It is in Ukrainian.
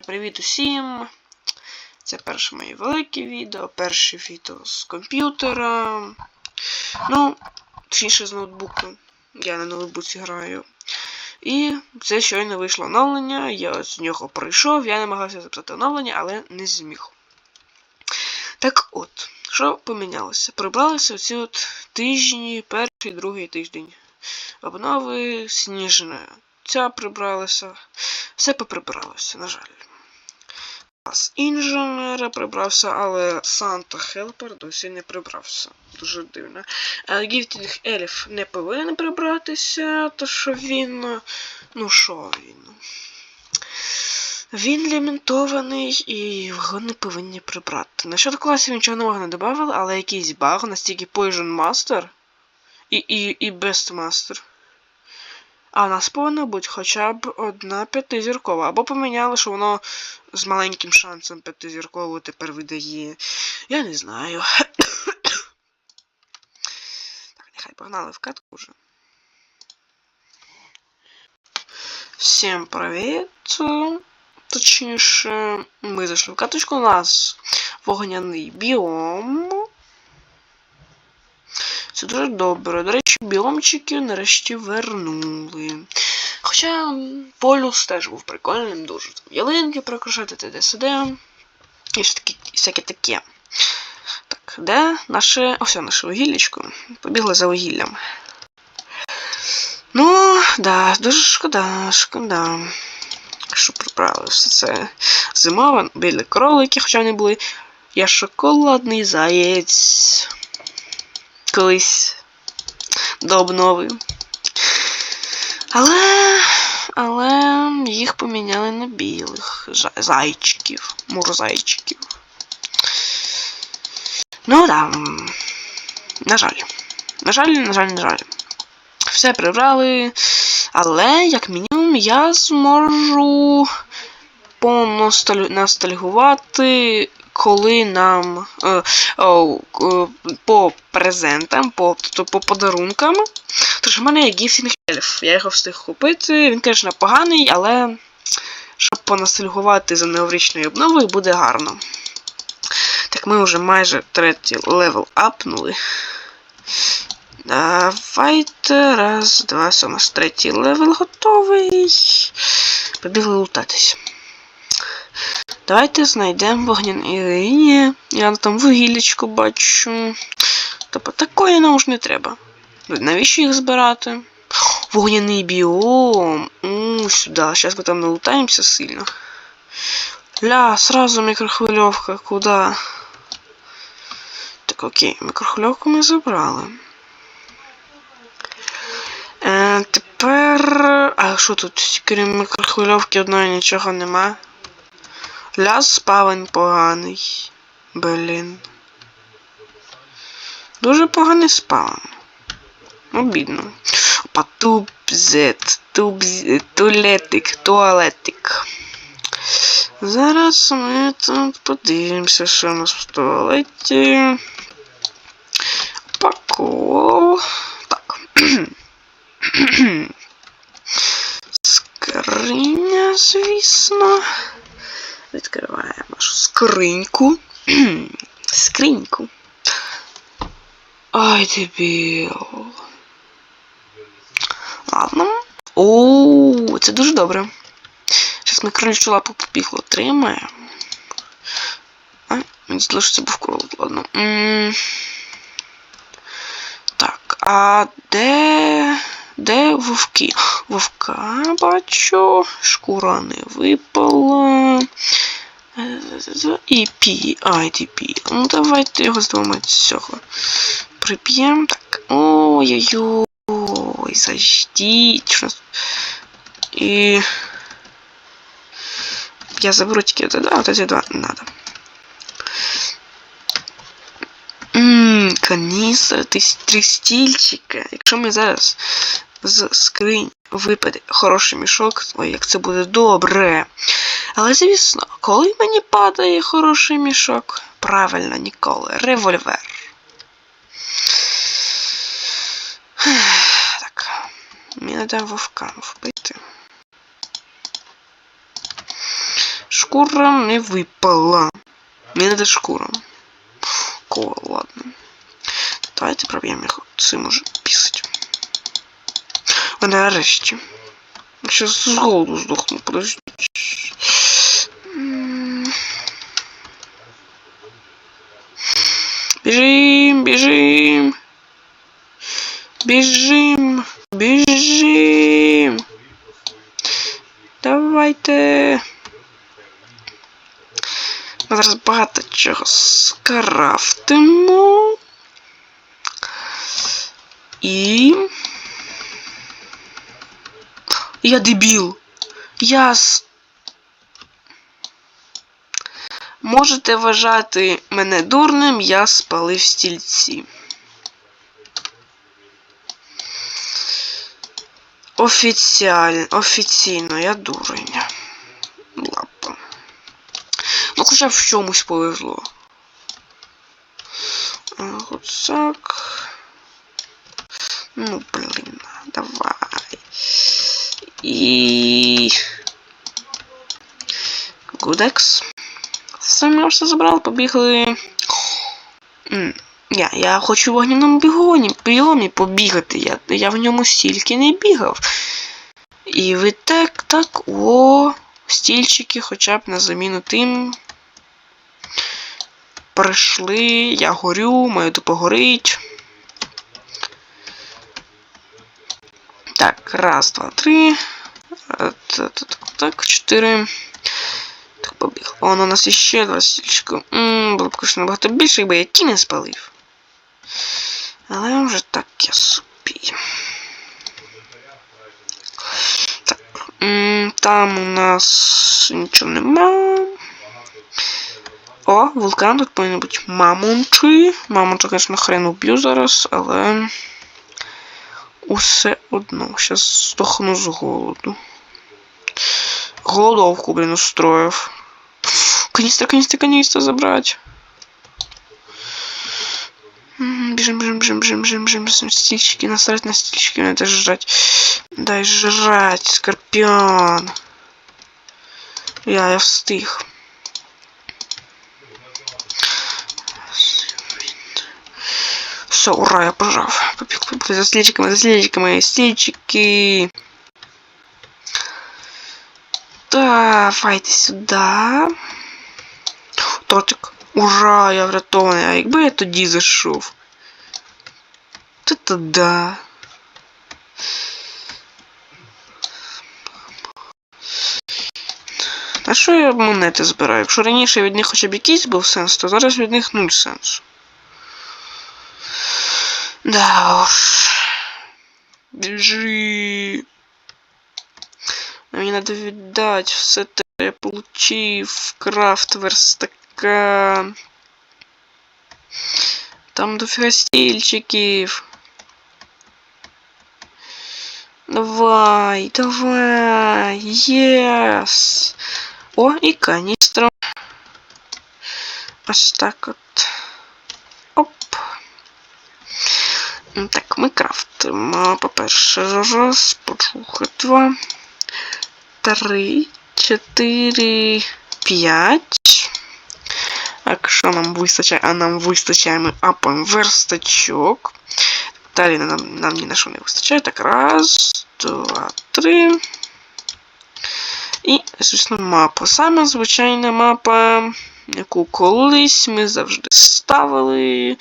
привіт усім! Це перше моє велике відео, перше відео з комп'ютера. Ну, точніше з ноутбуку. Я на ноутбуці граю. І це щойно вийшло оновлення. Я з нього пройшов, я намагався записати оновлення, але не зміг. Так от, що помінялося? Прибралися оці от тижні, перший, другий тиждень. Обнови сніжне. Ця прибралася. Все поприбиралося, на жаль. Клас інженера прибрався, але Санта Хелпер досі не прибрався. Дуже дивно. Гіфтінг Еліф не повинен прибратися, то що він. Ну що він? Він лімітований і його не повинні прибрати. Насчет класів нічого нового не додавали, але якийсь баг, настільки Poison Master і, і, і Best Master. А в нас повинна бути хоча б одна п'ятизіркова. Або поміняли, що воно з маленьким шансом п'ятизіркову тепер видає. Я не знаю. так, нехай погнали в катку вже. Всім привіт! Точніше, ми зайшли в каточку. У нас вогняний біом. Це дуже добре. До речі, біомчики нарешті вернули. Хоча полюс теж був прикольним, дуже там ялинки прикрашати, т.д. сюди. І все таки, всяке таке. Так, де наше. Ось наше вугіллячко. Побігли за вугіллям. Ну, да, дуже шкода, шкода. Що прибрали все це зимове, білі кролики, хоча вони були. Я шоколадний заєць. Колись до обнови. Але. Але їх поміняли на білих зайчиків, мурзайчиків. Ну да. На жаль. На жаль, на жаль, на жаль. Все прибрали. Але, як мінімум, я зможу поностальгувати, коли нам е, е, по презентам, по, тобто по подарункам. Тож в мене є Гіфтінг Ельф. Я його встиг купити. Він, звісно, поганий, але щоб поностальгувати за новорічною обновою, буде гарно. Так, ми вже майже третій левел апнули. Давайте. Раз, два, у нас третій левел готовий. Побігли лутатись. Давайте знайдемо вогняні лінії. Я там вугіллячко бачу. Тобто такої нам уж не треба. Навіщо їх збирати? Вогняний біом. У, сюди. Зараз ми там налутаємося сильно. Ля, сразу мікрохвильовка. Куда? Так, окей, мікрохвильовку ми забрали. Е, Тепер. А що тут? Крім мікрохвильовки одної нічого нема. Ляс спавень поганий. Блін. Дуже поганий спавн. Обідно. Опа, тубзет, тубзет, туалетик, туалетик. Зараз ми тут подивимося, що у нас в туалеті. Пако. Так. Скриня, звісно. Відкриваємо нашу скриньку. Скриньку. Ай, дебіл. Ладно. О, це дуже добре. Зараз ми кролічу лапу побігло отримаємо. А, мені це був кролик, ладно. М -м так, а де. Де вовки? Вовка бачу, шкура не випала. І пі, IDP. Ну, давайте його з двома цього приб'ємо. Так. Ой-ой-ой, заждіть. І. Я заберу тільки от, да, от ці два надо. Ммм, каністра, три стільчика. Якщо ми зараз з скринь випаде хороший мішок, ой, як це буде добре. Але, звісно, коли мені падає хороший мішок, правильно, ніколи. Револьвер. Так. Мені треба вовка вбити. шкура не випала. Мені не шкура. Кола, ладно. Давайте проб'ємо їх. Це може пісить. Нарешті. Сейчас з голоду здохну, подожди. Біжим, біжим. Біжим, біжим. Давайте. Ми зараз багато чого скрафтимо. І. Я дебіл. Я. Можете вважати мене дурним, я спалив стільці. Офіціально, офіційно, я дурень. Лапа. Ну, хоча в чомусь повезло. А, Гуцак. Ну, блин, давай. І. Гудекс. Ми все забрали, побігли. Я, я хочу в вогняному бігоні, біомі побігати. Я, я в ньому стільки не бігав. І ви так, так, о, стільчики хоча б на заміну тим. Прийшли, я горю, маю допогорить. Так, раз, два, три. Так, так, так, чотири. Так, побіг. Вон у нас іще два стільчика. Було б, конечно, набагато більше, якби я ті спалив. Але вже так я собі. Так. Там у нас нічого нема. О, вулкан тут повинен бути мамонти. Мамонта, звісно, хрен уб'ю зараз, але. Усе одно. Щас здохну з голоду. Голодовку, блін, устроїв. Каністра, каністра, каністра забрать. М, Бежим, бежим, бежим, бежим, бежим, бежим, бежим. Стильчики, насрать на стильчики, надо жрать. Дай жрать, скорпион. Я, я встиг. Все, ура, я пожав. Побіг, побіг за стільчиками, за стільчиками, стільчики. Давайте сюди. Тотик. Ура, я врятований. А якби я тоді зайшов? То то да. А що я монети збираю? Якщо раніше від них хоча б якийсь був сенс, то зараз від них нуль сенсу. Да уж. Біжи. Мені треба віддати все те, я получив. Крафт верстака. Там дофіга стільчиків. Давай, давай, єс. О, і каністра. Ось так от. Оп. Так, ми крафтимо. По-перше, раз, почухай, два, три, чотири, п'ять. Якщо нам вистачає, а нам вистачає, ми апаємо верстачок. Далі нам, нам ні на що не вистачає. Так, раз, два, три. І, звісно, мапа. Саме звичайна мапа, яку колись ми завжди ставили.